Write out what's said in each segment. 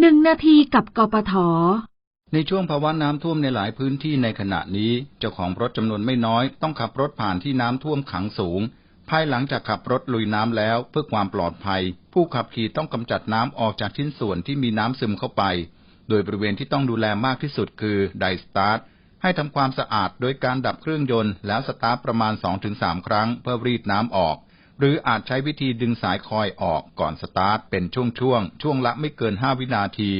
หนึ่งนาทีกับกปท ในช่วงภาวะน้ำท่วมในหลายพื้นที่ในขณะนี้ เจ้าของรถจำนวนไม่น้อย ต้องขับรถผ่านที่น้ำท่วมขังสูง ภายหลังจากขับรถลุยน้ำแล้ว เพื่อความปลอดภัย ผู้ขับขี่ต้องกำจัดน้ำออกจากชิ้นส่วนที่มีน้ำซึมเข้าไป โดยบริเวณที่ต้องดูแลมากที่สุดคือไดสตาร์ทให้ทำความสะอาดโดยการดับเครื่องยนต์แล้วสตาร์ทประมาณ 2-3 ครั้งเพื่อรีดน้ำออก หรืออาจใช้วิธีดึงสายคอยออกก่อนสตาร์ทเป็นช่วงๆช่วงละไม่เกิน 5 วินาที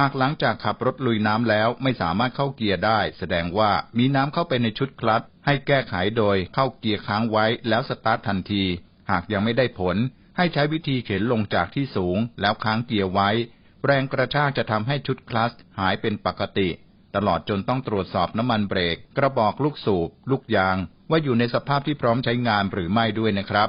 หากหลังจากขับรถลุยน้ำแล้วไม่สามารถเข้าเกียร์ได้ แสดงว่ามีน้ำเข้าไปในชุดคลัตช์ให้แก้ไขโดยเข้าเกียร์ค้างไว้แล้วสตาร์ททันที หากยังไม่ได้ผล ให้ใช้วิธีเข็นลงจากที่สูง แล้วค้างเกียร์ไว้ แรงกระชากจะทำให้ชุดคลัตช์หายเป็นปกติ ตลอดจนต้องตรวจสอบน้ำมันเบรก กระบอกลูกสูบ ลูกยาง ว่าอยู่ในสภาพที่พร้อมใช้งานหรือไม่ด้วยนะครับ